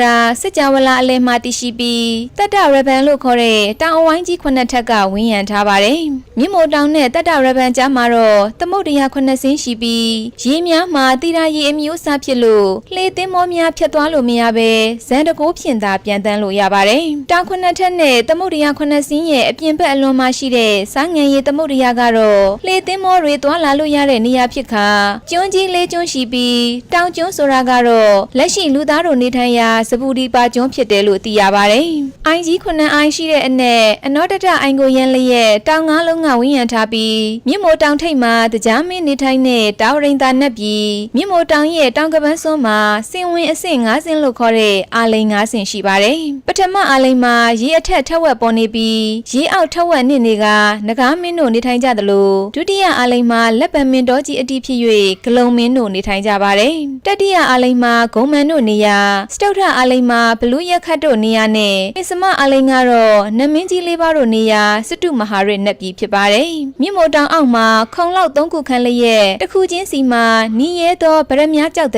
ရာစစ်ကြဝဠာအလဲမှတည်ရှိပြီးတက်တရဘန်လို့ခေါ်တဲ့တောင်အဝိုင်းကြီးခုနှစ်ထက်ကဝင်းရံထားပါတယ်။မြင့်မိုတောင်နဲ့တက်တရဘန်ကြားမှာတော့သမုတ်တရားခုနှစ်စင်းရှိပြီးရေများမှာတိရာရေအမျိုးအစားဖြစ်လို့လှေသင်းမောများဖြတ်သွားလို့မရပဲဇန်တကိုးဖြင့်သာပြန်တန်းလို့ရပါတယ်။တောင်ခုနှစ်ထက်နဲ့သမုတ်တရားခုနှစ်စင်းရဲ့အပြင်ဘက်အလွန်မှာရှိတဲ့စားငံရည်သမုတ်တရားကတော့လှေသင်းမောတွေသွားလာလို့ရတဲ့နေရာဖြစ်ခါကျွန်းကြီးလေးကျွန်းရှိပြီးတောင်ကျွန်းဆိုတာကတော့လက်ရှိလူသားတို့နေထိုင်ရာစပူဒီပါကျွန်းဖြစ်တယ်လို့သိရပါတယ်။အိုင်ကြီးခုနှစ်အိုင်ရှိတဲ့အနက်အနောတတအိုင်ကိုရန်လျက်တောင်ငါးလုံးကဝင်းရံထားပြီးမြင့်မိုတောင်ထိပ်မှာတရားမင်းနေထိုင်တဲ့တောင်ရင်သာနက်ပြီးမြင့်မိုတောင်ရဲ့တောင်ကပန်းစွန်းမှာစင်ဝင်အဆင့်၅ဆင့်လို့ခေါ်တဲ့အာလိန်၅ဆင့်ရှိပါတယ်။ပထမအာလိန်မှာရေအထက်ထက်ဝက်ပေါ်နေပြီးရေအောက်ထက်ဝက်နစ်နေကငကားမင်းတို့နေထိုင်ကြသလိုဒုတိယအာလိန်မှာလက်ပံမင်းတော်ကြီးအတိဖြစ်၍ဂလုံမင်းတို့နေထိုင်ကြပါတယ်။တတိယအာလိန်မှာဂုံမန်တို့နေရာစတုထအာလိန်မှာဘလူးရက်ခတ်တို့နေရာနဲ့ပစ္စမအာလိန်ကတော့နမင်းကြီးလေးပါးတို့နေရာစတုမဟာရစ်နတ်ပြည်ဖြစ်ပါတယ်။မြင့်မိုတောင်အောက်မှာခုံလောက်သုံးခုခန်းလျက်တစ်ခုချင်းစီမှာနီးရဲသောဗရမ ्या ကြောက်